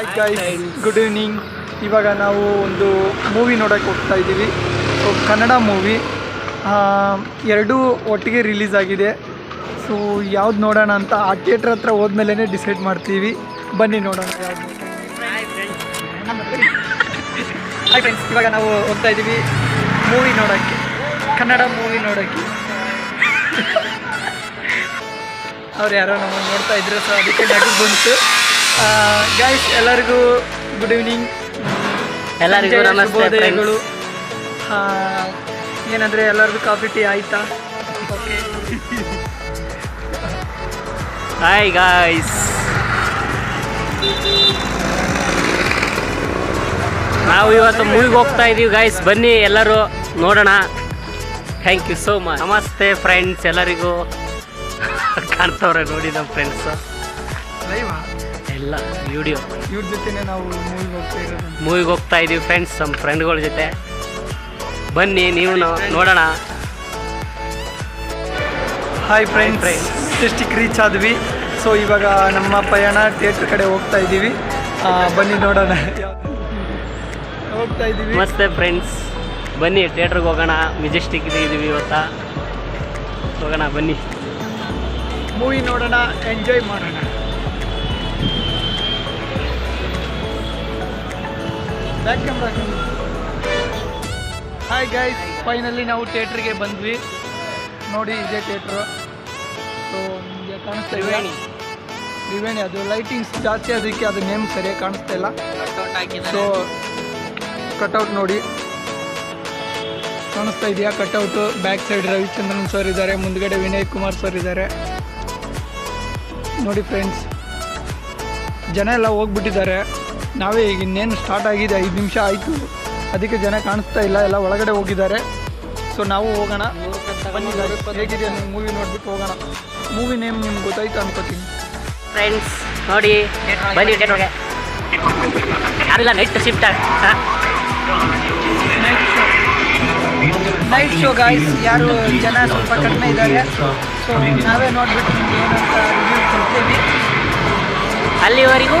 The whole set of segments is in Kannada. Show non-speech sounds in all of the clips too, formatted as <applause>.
ಹಾಯ್ ಗೈಸ್ ಗುಡ್ ಈವ್ನಿಂಗ್ ಇವಾಗ ನಾವು ಒಂದು ಮೂವಿ ನೋಡೋಕ್ಕೆ ಹೋಗ್ತಾ ಇದ್ದೀವಿ. ಸೊ ಕನ್ನಡ ಮೂವಿ ಎರಡೂ ಒಟ್ಟಿಗೆ ರಿಲೀಸ್ ಆಗಿದೆ. ಸೊ ಯಾವ್ದು ನೋಡೋಣ ಅಂತ ಆ ಥಿಯೇಟ್ರ್ ಹತ್ರ ಹೋದ್ಮೇಲೆ ಡಿಸೈಡ್ ಮಾಡ್ತೀವಿ. ಬನ್ನಿ ನೋಡೋಣ ಯಾವ್ದು ಹಾಯ್ ಫ್ರೆಂಡ್ಸ್ ಇವಾಗ ನಾವು ಹೋಗ್ತಾ ಇದ್ದೀವಿ. ಮೂವಿ ನೋಡೋಕ್ಕೆ. ಕನ್ನಡ ಮೂವಿ ನೋಡೋಕ್ಕೆ. <laughs> ಅವ್ರು ಯಾರೋ ನಮ್ಮನ್ನು ನೋಡ್ತಾ ಇದ್ರು ಸೊ ಅದಕ್ಕೆ ನಗು ಬಂತು ಗಾಯ್ಸ್ ಎಲ್ಲರಿಗೂ ಗುಡ್ ಈವ್ನಿಂಗ್ ಎಲ್ಲರಿಗೂ ಶುಭೋದಯಗಳು. ಏನಂದರೆ ಎಲ್ಲರಿಗೂ ಕಾಫಿ ಟೀ ಆಯ್ತಾ? ಓಕೆ ಹಾಯ್ ಗಾಯ್ಸ್ ನಾವು ಇವತ್ತು ಮೂವಿಗೆ ಹೋಗ್ತಾ ಇದೀವಿ ಗಾಯ್ಸ್ ಬನ್ನಿ ಎಲ್ಲರೂ ನೋಡೋಣ. ಥ್ಯಾಂಕ್ ಯು ಸೋ ಮಚ್ ನಮಸ್ತೆ ಫ್ರೆಂಡ್ಸ್ ಎಲ್ಲರಿಗೂ. <laughs> ಕಾಣ್ತವ್ರೆ ನೋಡಿ ನಮ್ಮ ಫ್ರೆಂಡ್ಸ್ ಎಲ್ಲ ವಿಡಿಯೋ ಇವ್ರ ಜೊತೆನೇ ನಾವು ಮೂವಿಗೆ ಹೋಗ್ತಾ ಇರೋದು. ಮೂವಿಗೆ ಹೋಗ್ತಾ ಇದೀವಿ ಫ್ರೆಂಡ್ಸ್ ನಮ್ಮ ಫ್ರೆಂಡ್ಗಳ ಜೊತೆ. ಬನ್ನಿ ನೀವು ನೋಡೋಣ. ಹಾಯ್ ಫ್ರೆಂಡ್ಸ್ ಡಿಸ್ಟಿಕ್ ರೀಚ್ ಆದ್ವಿ. ಸೊ ಇವಾಗ ನಮ್ಮ ಪಯಣ ಥಿಯೇಟ್ರ್ ಕಡೆ ಹೋಗ್ತಾ ಇದ್ದೀವಿ ಬನ್ನಿ ನೋಡೋಣ. ಹೋಗ್ತಾ ಇದ್ದೀವಿ ಮತ್ತೆ ಫ್ರೆಂಡ್ಸ್ ಬನ್ನಿ ಥಿಯೇಟ್ರಿಗೆ ಹೋಗೋಣ. ಮೆಜೆಸ್ಟಿಕ್ ಇದೀವಿ ಇವತ್ತ. ಹೋಗೋಣ ಬನ್ನಿ. ಮೂವಿ ನೋಡೋಣ ಎಂಜಾಯ್ ಮಾಡೋಣ. Back camera hi guys finally ನಾವು ಥಿಯೇಟ್ರಿಗೆ ಬಂದ್ವಿ. ನೋಡಿ ಇದೇ ಥಿಯೇಟ್ರು ಸೊ ನಿಮಗೆ ಕಾಣಿಸ್ತಾ ಇವೆ ತ್ರಿವೇಣಿ ಅದು ಲೈಟಿಂಗ್ಸ್ ಜಾಸ್ತಿ ಅದಕ್ಕೆ ಅದು ನೇಮ್ ಸರಿಯಾಗಿ ಕಾಣಿಸ್ತಾ ಇಲ್ಲ. ಸೊ ಕಟೌಟ್ ನೋಡಿ. ಕಾಣಿಸ್ತಾ ಇದೆಯಾ cutout back side Ravichandran sir ಇದ್ದಾರೆ. ಮುಂದ್ಗಡೆ ವಿನಯ್ ಕುಮಾರ್ ಸರ್ ಇದ್ದಾರೆ. ನೋಡಿ ಫ್ರೆಂಡ್ಸ್ ಜನ ಎಲ್ಲ ಹೋಗ್ಬಿಟ್ಟಿದ್ದಾರೆ. ನಾವೇ ಈಗ ಇನ್ನೇನು ಸ್ಟಾರ್ಟ್ ಆಗಿದೆ ಐದು ನಿಮಿಷ ಆಯಿತು. ಅದಕ್ಕೆ ಜನ ಕಾಣಿಸ್ತಾ ಇಲ್ಲ ಎಲ್ಲ ಒಳಗಡೆ ಹೋಗಿದ್ದಾರೆ. ಸೊ ನಾವು ಹೋಗೋಣ. ಬನ್ನಿ ಹೇಗಿದೆ ಮೂವಿ ನೋಡ್ಬಿಟ್ಟು ಹೋಗೋಣ. ಮೂವಿ ನೇಮ್ ನಿಮ್ಗೆ ಗೊತ್ತಾಯ್ತು ಅನ್ಕೋತೀನಿ. ಫ್ರೆಂಡ್ಸ್ ನೋಡಿ ಬನ್ನಿ ಯಾರಿಲ್ಲ night shift night show guys ಯಾರು ಜನ ಸ್ವಲ್ಪ ಕಡಿಮೆ ಇದ್ದಾರೆ. ಸೊ ನಾವೇ ನೋಡ್ಬಿಟ್ಟು ನಿಮ್ಗೆ ಏನಂತ ರಿವ್ಯೂ ಕೊಡ್ತೀವಿ. ಅಲ್ಲಿವರೆಗೂ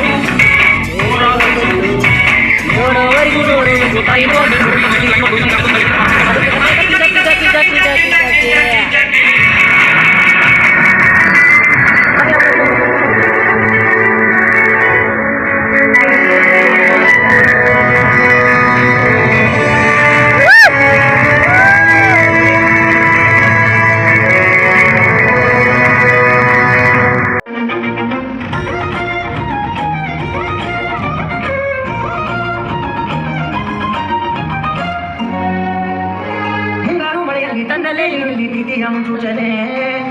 ಪ್ರೀತಿಯ ಮುಚ್ಚುಚನೆ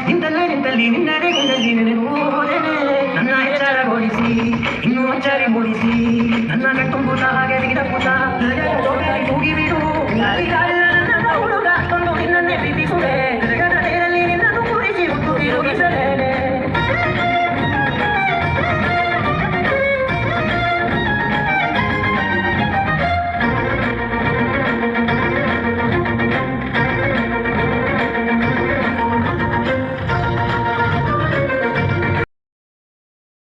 ನಿಂತಲ್ಲೇ ನಿಂತಲ್ಲಿ ನಿನ್ನಡೆ ಗುಂಡಲ್ಲಿ ಹೋದೆನೆ. ನನ್ನ ಎಚ್ಚರಗೊಳಿಸಿ ಇನ್ನೂ ಅಚ್ಚರಿ ಮೂಡಿಸಿ. ನನ್ನ ಕಟ್ಟುಂಬುತ ಹಾಗೆ ಗಿಡ ಪುಟ ಜೋಟಾಗಿ ಕೂಗಿ